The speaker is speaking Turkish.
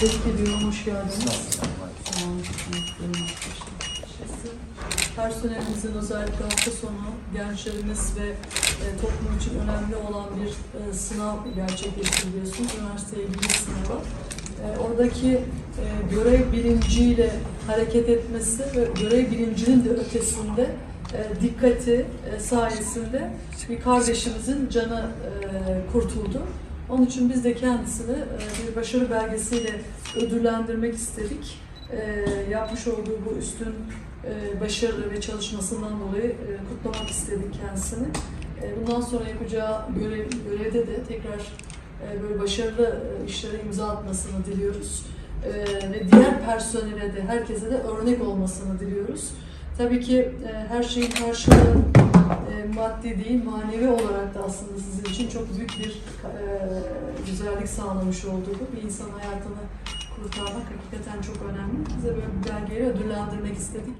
Tebrik ediyorum, hoş geldiniz. Sağ olun. Personelimizin özellikle hafta sonu gençlerimiz ve e, toplum için önemli olan bir e, sınav gerçekleştiriyorsunuz. Üniversiteye giriş sınavı. E, oradaki görev bilinciyle hareket etmesi ve görev bilincinin de ötesinde dikkati sayesinde bir kardeşimizin canı kurtuldu. Onun için biz de kendisini e, bir başarı belgesiyle ödüllendirmek istedik. E, yapmış olduğu bu üstün e, başarı ve çalışmasından dolayı kutlamak istedik kendisini. Bundan sonra yapacağı görev, görevde de tekrar böyle başarılı işlere imza atmasını diliyoruz. Ve diğer personele de, herkese de örnek olmasını diliyoruz. Tabii ki her şeyin karşılığı maddi değil, manevi olarak da aslında sizin için çok büyük bir güzellik sağlamış olduğu bir insan hayatını kurtarmak hakikaten çok önemli. Bize böyle bir belgeyle ödüllendirmek istedik.